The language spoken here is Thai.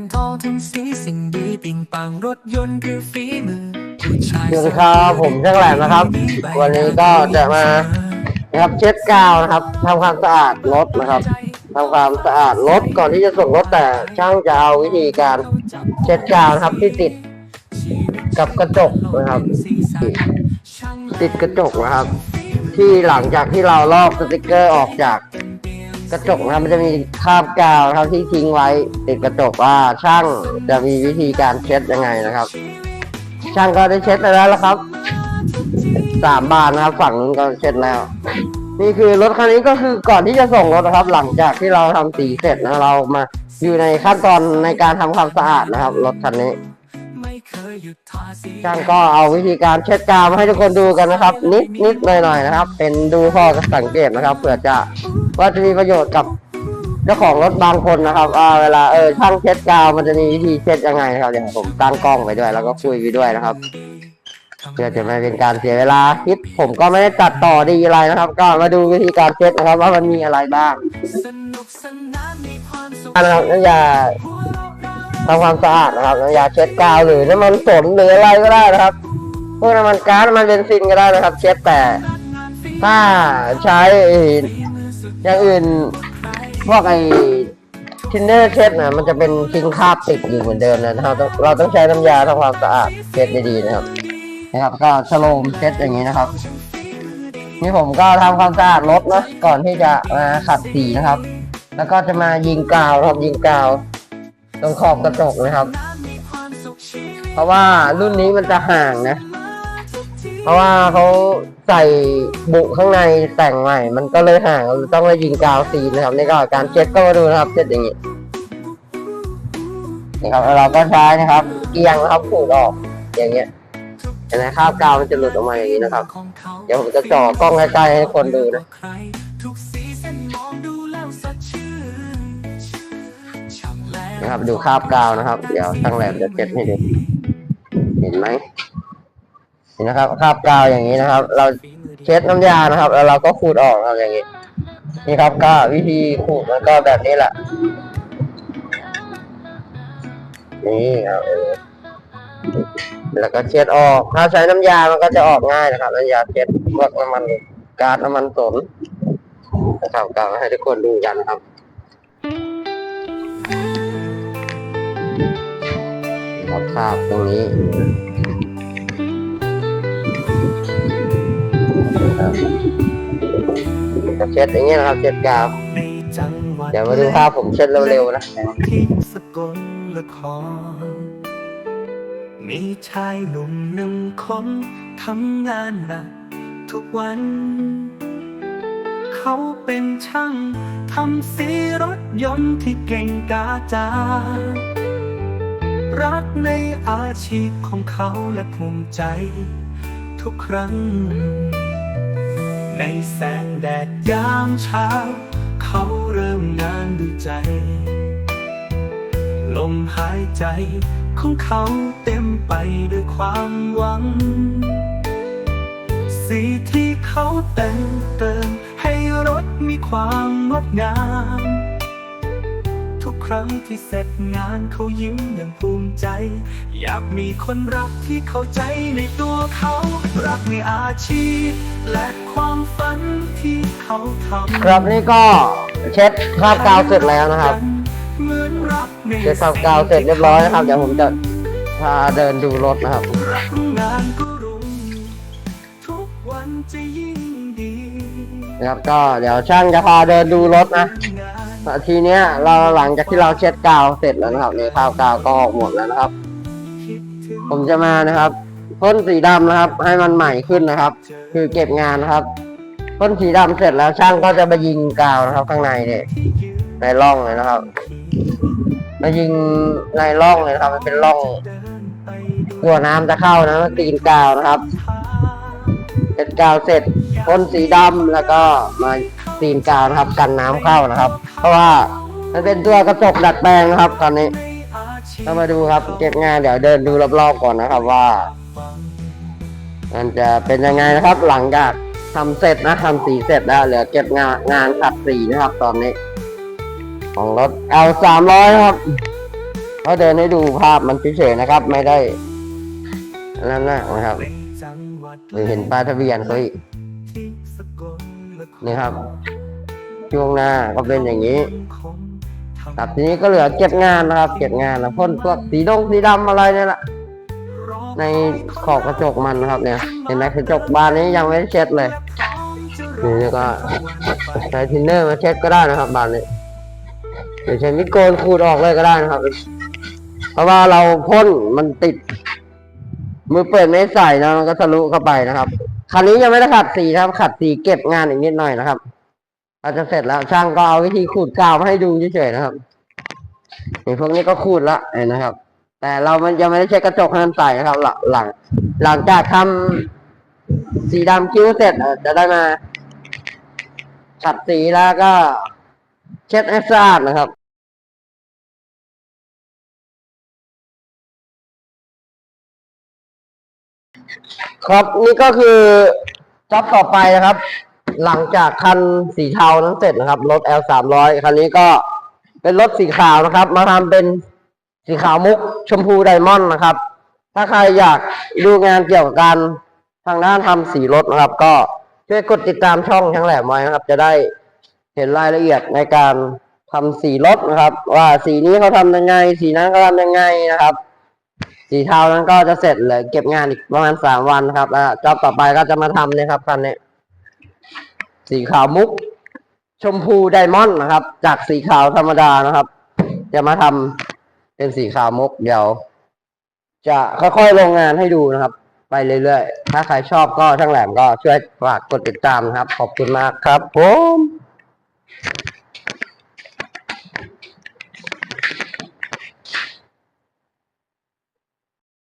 มทองทั้งสีสิ่งดีปิงปังรถยนต์คือฝีมือผู้ชายสวัสดีครับผมช่างแหลมนะครับ วันนี้ก็จะมานะครับเช็ดกาวนะครับทำความสะอาดรถนะครับทำความสะอาดรถก่อนที่จะส่งรถแต่ช่างจะเอาวิธีการเช็ดกาวนะครับที่ติดกับกระจกนะครับ ติดกระจกนะครับ ที่หลังจากที่เราลอกสติกเกอร์ออกจาก กระจกนะครับมันจะมีคราบกาวนะครับที่ทิ้งไว้ติดกระจกว่าช่างจะมีวิธีการเช็ดยังไงนะครับ ช่างก็ได้เช็ดไปแล้วละครับสามบานนะครับ ฝั่งนู้นก็เช็ดแล้ว นี่คือรถคันนี้ก็คือก่อนที่จะส่งรถนะครับ หลังจากที่เราทำสีเสร็จนะเรามาอยู่ในขั้นตอนในการทำความสะอาดนะครับรถคันนี้ ช่างก็เอาวิธีการเช็ดกาวมาให้ทุกคนดูกันนะครับ นิดนิดหน่อยหน่อยนะครับ เป็นดูข้อสังเกตนะครับเผื่อจะว่าจะมีประโยชน์กับเจ้าของรถบางคนนะครับว่าเวลาเออช่างเช็ดกาวมันจะมีวิธีเช็ดยังไงนะครับเดี๋ยวผมตั้งกล้องไปด้วย แล้วก็คุยไปด้วยนะครับเพื่อจะไม่เป็นการเสียเวลาคลิปผมก็ไม่ได้ตัดต่อดีอะไรนะครับ ก็มาดูวิธีการเช็ดนะครับ ว่ามันมีอะไรบ้างสนุกสนานมีความสุขนะครับน้ำยา ทำความสะอาดนะครับน้ำยาเช็ดกาวหรือน้ำมันสนหรืออะไรก็ได้นะครับพวกน้ำมันก๊าซน้ำมันเบนซินก็ได้นะครับ เช็ดแต่ถ้าใช้อย่างอื่นพวกไอ้ทินเนอร์เช็ดนะมันจะเป็นทิ้งคราบติดอยู่เหมือนเดิมนะครับเราต้องใช้น้ำยาทำความสะอาดเช็ดดีๆนะครับนะครับ ก็ชโลมเช็ดอย่างนี้นะครับนี่ผมก็ทำความสะอาดรถนะก่อนที่จะมาขัดสีนะครับ แล้วก็จะมายิงกาวครับยิงกาว ตรงขอบกระจกนะครับ เพราะว่ารุ่นนี้มันจะห่างนะ เพราะว่าเขาใส่บุข้างในแต่งใหม่ มันก็เลยห่างเราต้องมายิงกาวซีนนะครับนี่ก็การเช็ดก็มาดูนะครับเช็ดอย่างนี้นี่ครับเราก็ใช้นะครับเกียงนะครับขูดออกอย่างเงี้ยเห็นไหมคราบกาวมันจะหลุดออกมาอย่างนี้นะครับ เดี๋ยวผมจะจ่อกล้องใกล้ๆให้คนดูนะ นะครับ ดูคาบกาวนะครับ เดี๋ยวช่างแหลมจะเช็ดให้ดูเห็นไหมเห็นนะครับคาบกาวอย่างนี้นะครับ เราเช็ดน้ำยานะครับ แล้วเราก็ขูดออกนะครับอย่างนี้ นี่ครับก็วิธีขูดมันก็แบบนี้แหละนี่ครับแล้วก็เช็ดออก ถ้าใช้น้ำยา มันก็จะออกง่ายนะครับน้ำยาเช็ดพวกน้ำมันกาซน้ำมันสนนะครับก็ให้ทุกคนดูกันครับ ครับคราบตรงนี้ครับก็เช็ดอย่างเงี้ยนะครับเช็ดกาวในจังหวัดเดี๋ยวมาดูภาพผมเช็ดเร็วๆนะที่สกลนครมีชายหนุ่มหนึ่งคนทำงานหนักทุกวัน เขาเป็นช่างทำสีรถยนต์ที่เก่งกาจา รักในอาชีพของเขาและภูมิใจ ทุกครั้ง ในแสงแดดยามเช้า เขาเริ่มงานด้วยใจ ลมหายใจของเขาเต็มไปด้วยความหวัง สีที่เขาแต่งเติมให้รถมีความงดงาม ครั้งที่เสร็จงานเขายิ้มอย่างภูมิใจ อยากมีคนรักที่เข้าใจในตัวเขา รักในอาชีพ และความฝันที่เขาทำครับนี่ก็เช็ดคราบกาวเสร็จแล้วนะครับเหมือนรักในเช็ดคราบกาวเสร็จเรียบร้อยนะครับเดี๋ยวผมจะพาเดินดูรถนะครับรักงานก็รุ่งทุกวันจะยิ่งดีนะครับก็เดี๋ยวช่างจะพาเดินดูรถนะงาน ทีเนี้ยเราหลังจากที่เราเช็ดกาวเสร็จแล้วนะครับนี่คราบกาวก็ออกหมดแล้วนะครับ ผมจะมานะครับพ่นสีดำนะครับ ให้มันใหม่ขึ้นนะครับ คือเก็บงานนะครับพ่นสีดำเสร็จแล้วช่างก็จะไปยิงกาวนะครับ ข้างในเนี่ยในร่องเลยนะครับมายิงในร่องเลยนะครับ มันเป็นร่องกลัวน้ำจะเข้านะมันตีนกาวนะครับ เสร็จกาวเสร็จ พ่นสีดำแล้วก็มาตีนกาวนะครับ กันน้ำเข้านะครับ เพราะว่ามันเป็นตัวกระจกดัดแปลงนะครับ ตอนนี้ในอาชีพถ้ามาดูครับเก็บงานเดี๋ยวเดินดูรอบๆก่อนนะครับว่า มันจะเป็นยังไงนะครับหลังจากทำเสร็จนะทำสีเสร็จแล้วเหลือเก็บงานงานขัดสีนะครับ ตอนนี้ ของรถ L สามร้อยครับเขาเดินให้ดูภาพมันเฉยๆนะครับ ไม่ได้นั่นนะครับเป็นจังหวัดหรือเห็นป้ายทะเบียนเขาอีก นครนี่ครับ ช่วงหน้าก็เป็นอย่างนี้ครับทีนี้ก็เหลือเก็บงานนะครับ เก็บงานนะพ่นพวกสีดงสีดำอะไรเนี่ยแหละในขอบกระจกมันนะครับ เนี่ย เห็นไหมกระจกบานนี้ยังไม่ได้เช็ดเลยนี่ก็ใช้ทินเนอร์มาเช็ดก็ได้นะครับ บานนี้หรือใช้มิดโกนขูดออกเลยก็ได้นะครับ เพราะว่าเราพ่นมันติด มือเปิดไม่ใส่นะมันก็ทะลุเข้าไปนะครับ คันนี้ยังไม่ได้ขัดสีนะครับ ขัดสีเก็บงานอีกนิดหน่อยนะครับอาจะเสร็จแล้วช่างก็เอาวิธีขูดกาวมาให้ดูเฉยๆนะครับนี่พวกนี้ก็ขูดละเห็นนะครับ แต่เรามันยังไม่ได้เช็ดกระจกให้มันใสนะครับหลัง หลังหลังจากทำสีดำคิ้วเสร็จจะได้มาขัดสีแล้วก็ เช็ดให้สะอาดนะครับ ครับนี่ก็คือจ็อบต่อไปนะครับ หลังจากคันสีเทานั้นเสร็จนะครับรถ L สามร้อยคันนี้ก็เป็นรถสีขาวนะครับ มาทำเป็นสีขาวมุกชมพูไดมอนด์นะครับ ถ้าใครอยากดูงานเกี่ยวกับการทางด้านทำสีรถนะครับ ก็ช่วยกดติดตามช่องช่างแหลมไว้นะครับ จะได้เห็นรายละเอียดในการทำสีรถนะครับ ว่าสีนี้เขาทำยังไง สีนั้นเขาทำยังไงนะครับ สีเทานั้นก็จะเสร็จเลยเก็บงานอีกประมาณสามวันครับแล้วจอบต่อไปก็จะมาทำเนี่ยครับคันนี้สีขาวมุก ชมพูไดมอนด์นะครับ จากสีขาวธรรมดานะครับ จะมาทำเป็นสีขาวมุกเดี๋ยว จะค่อยๆลงงานให้ดูนะครับ ไปเรื่อยๆ ถ้าใครชอบก็ช่างแหลมก็ช่วยฝากกดติดตามนะครับ ขอบคุณมากครับผม